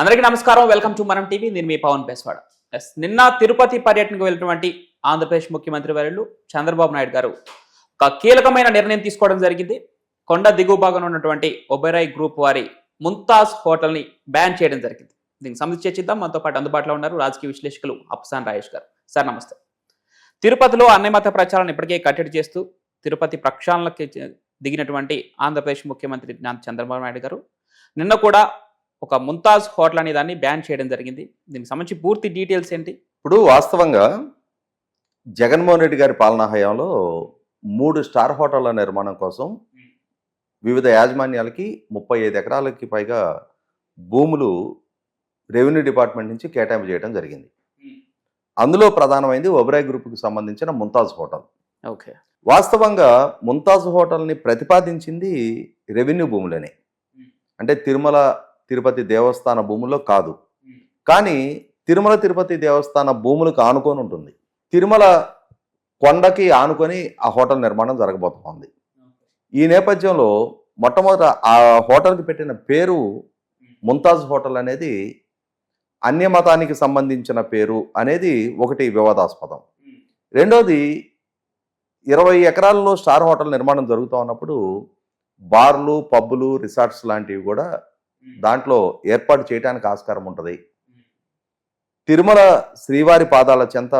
అందరికీ నమస్కారం. Welcome to Manam TV. నేను మీ పవన్ పేస్వాడ. ఎస్ నిన్న తిరుపతి పర్యటనకు వెళ్ళినటువంటి ఆంధ్రప్రదేశ్ ముఖ్యమంత్రి వర్యులు చంద్రబాబు నాయుడు గారు ఒక కీలకమైన నిర్ణయం తీసుకోవడం జరిగింది. కొండ దిగువ భాగంలో ఉన్నటువంటి ఒబెరాయ్ గ్రూప్ వారి ముంతాజ్ హోటల్ని బ్యాన్ చేయడం జరిగింది. దీనికి సంబంధించి చర్చిద్దాం. మనతో పాటు అందుబాటులో ఉన్నారు రాజకీయ విశ్లేషకులు అప్సాన్ రాజేష్ గారు. సార్ నమస్తే. తిరుపతిలో అన్నమత ప్రచారాన్ని ఇప్పటికే కట్టడి చేస్తూ తిరుపతి ప్రక్షాళనకి దిగినటువంటి ఆంధ్రప్రదేశ్ ముఖ్యమంత్రి చంద్రబాబు నాయుడు గారు నిన్న కూడా ఒక ముంతాజ్ హోటల్ అనే దాన్ని బ్యాన్ చేయడం జరిగింది. దీనికి సంబంధించి పూర్తి డీటెయిల్స్ ఏంటి? ఇప్పుడు వాస్తవంగా జగన్మోహన్ రెడ్డి గారి పాలనా హయాంలో మూడు స్టార్ హోటళ్ళ నిర్మాణం కోసం వివిధ యాజమాన్యాలకి ముప్పై ఐదు ఎకరాలకి పైగా భూములు రెవెన్యూ డిపార్ట్మెంట్ నుంచి కేటాయింపు చేయడం జరిగింది. అందులో ప్రధానమైంది ఒబరాయ్ గ్రూప్కి సంబంధించిన ముంతాజ్ హోటల్. ఓకే. వాస్తవంగా ముంతాజ్ హోటల్ని ప్రతిపాదించింది రెవెన్యూ భూములనే. అంటే తిరుమల తిరుపతి దేవస్థాన భూముల్లో కాదు. కానీ తిరుమల తిరుపతి దేవస్థాన భూములకు ఆనుకొని ఉంటుంది. తిరుమల కొండకి ఆనుకొని ఆ హోటల్ నిర్మాణం జరగబోతోంది. ఈ నేపథ్యంలో మొట్టమొదట ఆ హోటల్కి పెట్టిన పేరు ముంతాజ్ హోటల్ అనేది అన్యమతానికి సంబంధించిన పేరు అనేది ఒకటి వివాదాస్పదం. రెండోది ఇరవై ఎకరాల్లో స్టార్ హోటల్ నిర్మాణం జరుగుతూ ఉన్నప్పుడు బార్లు పబ్బులు రిసార్ట్స్ లాంటివి కూడా దాంట్లో ఏర్పాటు చేయడానికి ఆస్కారం ఉంటుంది. తిరుమల శ్రీవారి పాదాల చెంత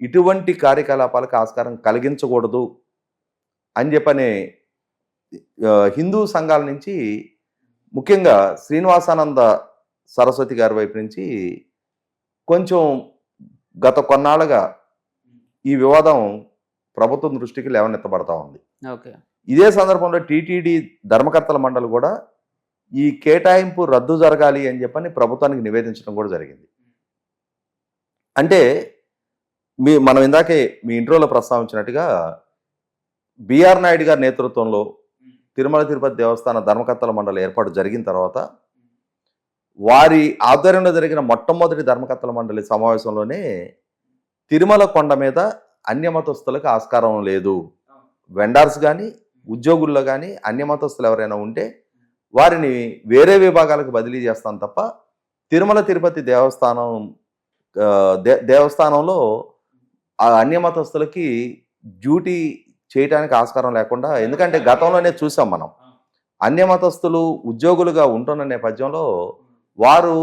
ఇటువంటి కార్యకలాపాలకు ఆస్కారం కలిగించకూడదు అని చెప్పని హిందూ సంఘాల నుంచి ముఖ్యంగా శ్రీనివాసానంద సరస్వతి గారి వైపు నుంచి కొంచెం గత కొన్నాళ్ళుగా ఈ వివాదం ప్రభుత్వం దృష్టికి లేవనెత్తబడతా ఉంది. ఇదే సందర్భంలో టీటీడీ ధర్మకర్తల మండలి కూడా ఈ కేటాయింపు రద్దు జరగాలి అని చెప్పని ప్రభుత్వానికి నివేదించడం కూడా జరిగింది. అంటే మీ మనం ఇందాకే మీ ఇంట్రోలో ప్రస్తావించినట్టుగా బిఆర్ నాయుడు గారి నేతృత్వంలో తిరుమల తిరుపతి దేవస్థాన ధర్మకర్తల మండలి ఏర్పాటు జరిగిన తర్వాత వారి ఆధ్వర్యంలో జరిగిన మొట్టమొదటి ధర్మకర్తల మండలి సమావేశంలోనే తిరుమల కొండ మీద అన్యమతస్తులకు ఆస్కారం లేదు. వెండర్స్ కానీ ఉద్యోగుల్లో కానీ అన్యమతస్తులు ఎవరైనా ఉంటే వారిని వేరే విభాగాలకు బదిలీ చేస్తాం తప్ప తిరుమల తిరుపతి దేవస్థానం దే దేవస్థానంలో ఆ అన్యమతస్తులకి డ్యూటీ చేయటానికి ఆస్కారం లేకుండా ఎందుకంటే గతంలోనే చూసాం మనం. అన్యమతస్తులు ఉద్యోగులుగా ఉంటున్న నేపథ్యంలో వారు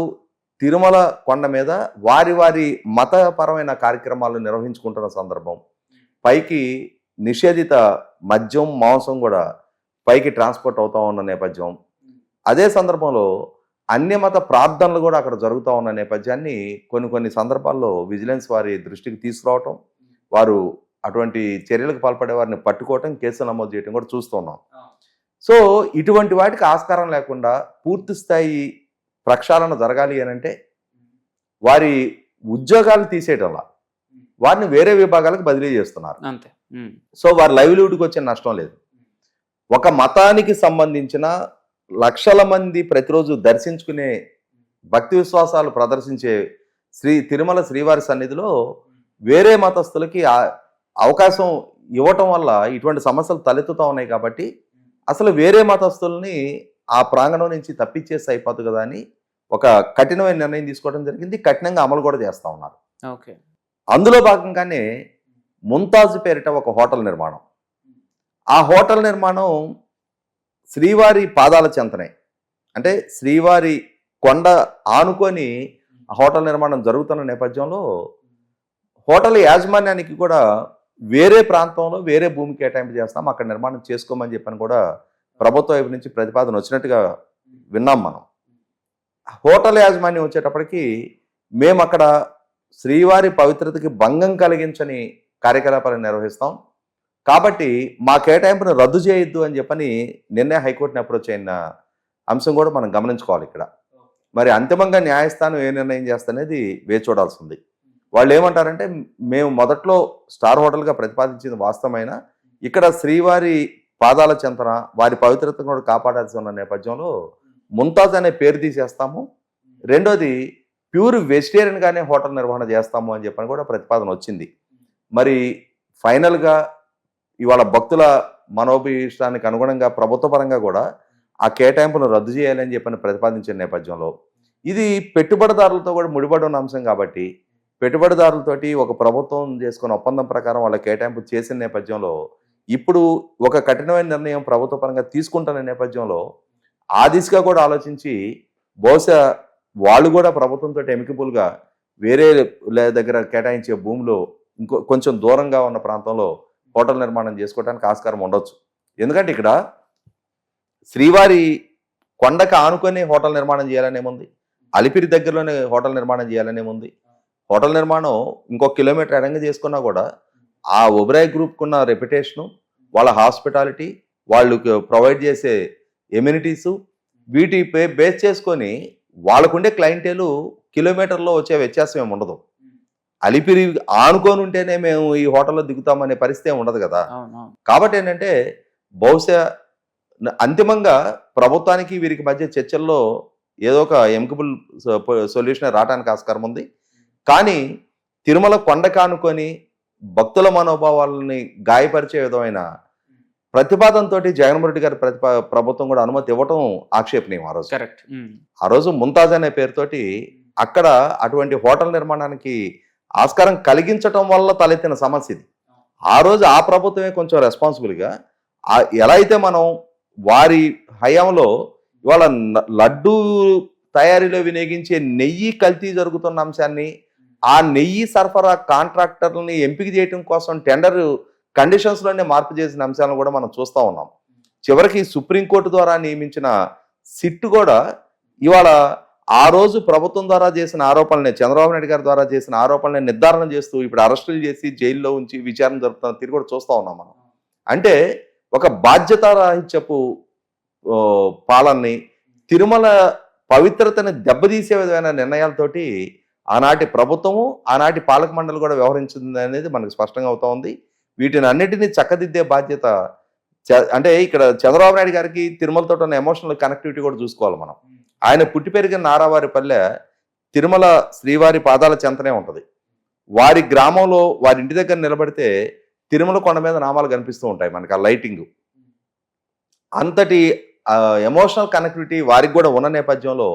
తిరుమల కొండ మీద వారి వారి మతపరమైన కార్యక్రమాలు నిర్వహించుకుంటున్న సందర్భం. పైకి నిషేధిత మద్యం మాంసం కూడా పైకి ట్రాన్స్పోర్ట్ అవుతా ఉన్న నేపథ్యం. అదే సందర్భంలో అన్యమత ప్రార్థనలు కూడా అక్కడ జరుగుతూ ఉన్న నేపథ్యాన్ని కొన్ని కొన్ని సందర్భాల్లో విజిలెన్స్ వారి దృష్టికి తీసుకురావటం వారు అటువంటి చర్యలకు పాల్పడే వారిని పట్టుకోవటం కేసులు నమోదు చేయడం కూడా చూస్తున్నాం సో ఇటువంటి వాటికి ఆస్కారం లేకుండా పూర్తి స్థాయి ప్రక్షాళన జరగాలి అని అంటే వారి ఉద్యోగాలు తీసేయటంలా వారిని వేరే విభాగాలకు బదిలీ చేస్తున్నారు. అంతే. సో వారి లైవ్లీవుడ్కి వచ్చే నష్టం లేదు. ఒక మతానికి సంబంధించిన లక్షల మంది ప్రతిరోజు దర్శించుకునే భక్తి విశ్వాసాలు ప్రదర్శించే శ్రీ తిరుమల శ్రీవారి సన్నిధిలో వేరే మతస్థులకి అవకాశం ఇవ్వటం వల్ల ఇటువంటి సమస్యలు తలెత్తుతూ ఉన్నాయి కాబట్టి అసలు వేరే మతస్థుల్ని ఆ ప్రాంగణం నుంచి తప్పించేసి అయిపోతుంది కదా అని ఒక కఠినమైన నిర్ణయం తీసుకోవడం జరిగింది. కఠినంగా అమలు కూడా చేస్తూ ఉన్నారు. ఓకే. అందులో భాగంగానే ముంతాజ్ పేరిట ఒక హోటల్ నిర్మాణం. ఆ హోటల్ నిర్మాణం శ్రీవారి పాదాల చెంతనే. అంటే శ్రీవారి కొండ ఆనుకొని ఆ హోటల్ నిర్మాణం జరుగుతున్న నేపథ్యంలో హోటల్ యాజమాన్యానికి కూడా వేరే ప్రాంతంలో వేరే భూమి కేటాయింపు చేస్తాం అక్కడ నిర్మాణం చేసుకోమని చెప్పని కూడా ప్రభుత్వ వైపు నుంచి ప్రతిపాదన వచ్చినట్టుగా విన్నాం మనం. హోటల్ యాజమాన్యం వచ్చేటప్పటికి మేము అక్కడ శ్రీవారి పవిత్రతకి భంగం కలిగించని కార్యకలాపాలు నిర్వహిస్తాం. కాబట్టి మా కేటాయింపును రద్దు చేయొద్దు అని చెప్పని నిన్నే హైకోర్టుని అప్రోచ్ అయిన అంశం కూడా మనం గమనించుకోవాలి ఇక్కడ. మరి అంతిమంగా న్యాయస్థానం ఏ నిర్ణయం చేస్తనేది వేచి చూడాల్సి ఉంది వాళ్ళు ఏమంటారంటే మేము మొదట్లో స్టార్ హోటల్గా ప్రతిపాదించింది వాస్తవమైన ఇక్కడ శ్రీవారి పాదాల చెంతన వారి పవిత్రతను కూడా కాపాడాల్సి ఉన్న నేపథ్యంలో ముంతాజ్ అనే పేరు తీసేస్తాము. రెండోది ప్యూర్ వెజిటేరియన్గానే హోటల్ నిర్వహణ చేస్తాము అని చెప్పని కూడా ప్రతిపాదన వచ్చింది. మరి ఫైనల్గా ఇవాళ భక్తుల మనోభీష్టానికి అనుగుణంగా ప్రభుత్వ పరంగా కూడా ఆ కేటాయింపును రద్దు చేయాలని చెప్పని ప్రతిపాదించిన నేపథ్యంలో ఇది పెట్టుబడిదారులతో కూడా ముడిపడి ఉన్న అంశం కాబట్టి పెట్టుబడిదారులతోటి ఒక ప్రభుత్వం చేసుకున్న ఒప్పందం ప్రకారం వాళ్ళ కేటాయింపు చేసిన నేపథ్యంలో ఇప్పుడు ఒక కఠినమైన నిర్ణయం ప్రభుత్వ పరంగా తీసుకుంటున్న నేపథ్యంలో ఆ దిశగా కూడా ఆలోచించి బహుశా వాళ్ళు కూడా ప్రభుత్వంతో ఎమికబుల్గా వేరే దగ్గర కేటాయించే భూమిలో ఇంకో కొంచెం దూరంగా ఉన్న ప్రాంతంలో హోటల్ నిర్మాణం చేసుకోవడానికి ఆస్కారం ఉండొచ్చు. ఎందుకంటే ఇక్కడ శ్రీవారి కొండకు ఆనుకొని హోటల్ నిర్మాణం చేయాలనేముంది అలిపిరి దగ్గరలోనే హోటల్ నిర్మాణం చేయాలనేముంది హోటల్ నిర్మాణం ఇంకొక కిలోమీటర్ ఎడంగా చేసుకున్నా కూడా ఆ ఒబరాయ్ గ్రూప్కున్న రెప్యుటేషను వాళ్ళ హాస్పిటాలిటీ వాళ్ళు ప్రొవైడ్ చేసే ఎమ్యూనిటీసు వీటి పే బేస్ చేసుకొని వాళ్ళకుండే క్లయింటేలు కిలోమీటర్లో వచ్చే వ్యత్యాసం ఏమి ఉండదు అలిపిరి ఆనుకొని ఉంటేనే మేము ఈ హోటల్లో దిగుతామనే పరిస్థితి ఏమి ఉండదు కదా. కాబట్టి ఏంటంటే బహుశా అంతిమంగా ప్రభుత్వానికి వీరికి మధ్య చర్చల్లో ఏదో ఒక ఎమికబుల్ సొల్యూషన్ రావడానికి ఆస్కారం ఉంది. కానీ తిరుమల కొండ కానుకొని భక్తుల మనోభావాలని గాయపరిచే విధమైన ప్రతిపాదనతో జగన్మోహన్ రెడ్డి గారి ప్రతిపా ప్రభుత్వం కూడా అనుమతి ఇవ్వటం ఆక్షేపణీయం ఆ రోజు. కరెక్ట్. ఆ రోజు ముంతాజ్ అనే పేరుతోటి అక్కడ అటువంటి హోటల్ నిర్మాణానికి ఆస్కారం కలిగించటం వల్ల తలెత్తిన సమస్య ఇది. ఆ రోజు ఆ ప్రభుత్వమే కొంచెం రెస్పాన్సిబుల్గా ఎలా అయితే మనం వారి హయాంలో ఇవాళ లడ్డు లడ్డూ తయారీలో వినియోగించే నెయ్యి కల్తీ జరుగుతున్న అంశాన్ని ఆ నెయ్యి సరఫరా కాంట్రాక్టర్లని ఎంపిక చేయడం కోసం టెండర్ కండిషన్స్లోనే మార్పు చేసిన అంశాలను కూడా మనం చూస్తూ ఉన్నాం. చివరికి సుప్రీంకోర్టు ద్వారా నియమించిన సిట్ కూడా ఇవాళ ఆ రోజు ప్రభుత్వం ద్వారా చేసిన ఆరోపణలే చంద్రబాబు నాయుడు గారి ద్వారా చేసిన ఆరోపణలను నిర్ధారణ చేస్తూ ఇప్పుడు అరెస్టులు చేసి జైల్లో ఉంచి విచారణ జరుపుతున్న తీరు కూడా చూస్తూ ఉన్నాం మనం. అంటే ఒక బాధ్యతారాహిత్యపు ఓ, పాలనని తిరుమల పవిత్రతని దెబ్బతీసే విధమైన నిర్ణయాలతోటి ఆనాటి ప్రభుత్వము ఆనాటి పాలక మండలి కూడా వ్యవహరించింది అనేది మనకు స్పష్టంగా అవుతా ఉంది. వీటిని అన్నిటినీ చక్కదిద్దే బాధ్యత చ- అంటే ఇక్కడ చంద్రబాబు నాయుడు గారికి తిరుమలతో ఉన్న ఎమోషనల్ కనెక్టివిటీ కూడా చూసుకోవాలి మనం. ఆయన పుట్టి పెరిగిన నారావారి పల్లె తిరుమల శ్రీవారి పాదాల చెంతనే ఉంటుంది. వారి గ్రామంలో వారి ఇంటి దగ్గర నిలబడితే తిరుమల కొండ మీద నామాలు కనిపిస్తూ ఉంటాయి మనకి ఆ లైటింగ్. అంతటి ఎమోషనల్ కనెక్టివిటీ వారికి కూడా ఉన్న నేపథ్యంలో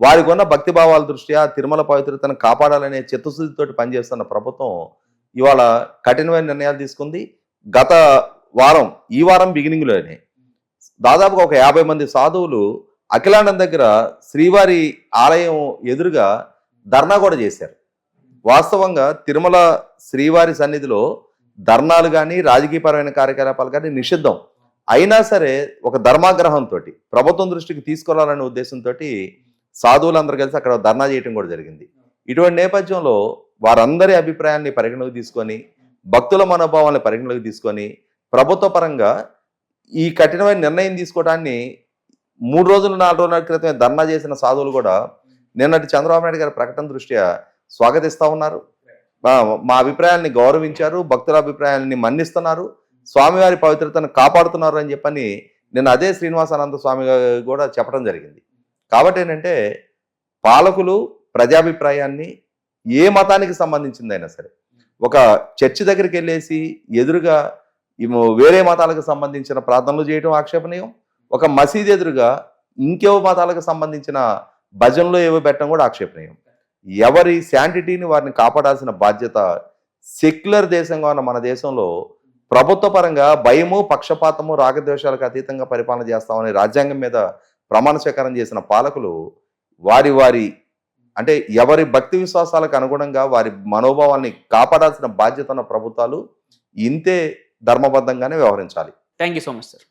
వారికి ఉన్న భక్తి భావాల దృష్ట్యా తిరుమల పవిత్రతను కాపాడాలనే చిత్తశుద్ధితోటి పనిచేస్తున్న ప్రభుత్వం ఇవాళ కఠినమైన నిర్ణయాలు తీసుకుంది. గత వారం ఈ వారం బిగినింగ్లోనే దాదాపుగా ఒక యాభై మంది సాధువులు అఖిలాండం దగ్గర శ్రీవారి ఆలయం ఎదురుగా ధర్నా కూడా చేశారు. వాస్తవంగా తిరుమల శ్రీవారి సన్నిధిలో ధర్నాలు కానీ రాజకీయపరమైన కార్యకలాపాలు కానీ నిషిద్ధం. అయినా సరే ఒక ధర్మాగ్రహంతో ప్రభుత్వం దృష్టికి తీసుకెళ్ళాలనే ఉద్దేశంతో సాధువులందరూ కలిసి అక్కడ ధర్నా చేయటం కూడా జరిగింది. ఇటువంటి నేపథ్యంలో వారందరి అభిప్రాయాన్ని పరిగణలోకి తీసుకొని భక్తుల మనోభావాన్ని పరిగణలోకి తీసుకొని ప్రభుత్వ పరంగా ఈ కఠినమైన నిర్ణయం తీసుకోవడాన్ని మూడు రోజులు నాలుగు రోజుల క్రితమే ధర్నా చేసిన సాధువులు కూడా నిన్నటి చంద్రబాబు నాయుడు గారి ప్రకటన దృష్ట్యా స్వాగతిస్తూ ఉన్నారు. మా- అభిప్రాయాన్ని అభిప్రాయాల్ని గౌరవించారు భక్తుల అభిప్రాయాన్ని మన్నిస్తున్నారు స్వామివారి పవిత్రతను కాపాడుతున్నారు అని చెప్పని నిన్న అదే శ్రీనివాసానంద స్వామి కూడా చెప్పడం జరిగింది. కాబట్టి ఏంటంటే పాలకులు ప్రజాభిప్రాయాన్ని ఏ మతానికి సంబంధించిందైనా సరే ఒక చర్చి దగ్గరికి వెళ్ళేసి ఎదురుగా వేరే మతాలకు సంబంధించిన ప్రార్థనలు చేయడం ఆక్షేపణీయం ఒక మసీద్ ఎదురుగా ఇంకేవో మతాలకు సంబంధించిన భజనలు ఏవో పెట్టడం కూడా ఆక్షేపణీయం. ఎవరి శాంటిటీని వారిని కాపాడాల్సిన బాధ్యత సెక్యులర్ దేశంగా ఉన్న మన దేశంలో ప్రభుత్వ పరంగా భయము పక్షపాతము రాగద్వేషాలకు అతీతంగా పరిపాలన చేస్తామని రాజ్యాంగం మీద ప్రమాణ స్వీకారం చేసిన పాలకులు వారి వారి అంటే ఎవరి భక్తి విశ్వాసాలకు అనుగుణంగా వారి మనోభావాల్ని కాపాడాల్సిన బాధ్యత ఉన్న ప్రభుత్వాలు ఇంతే ధర్మబద్ధంగానే వ్యవహరించాలి. Thank you so much sir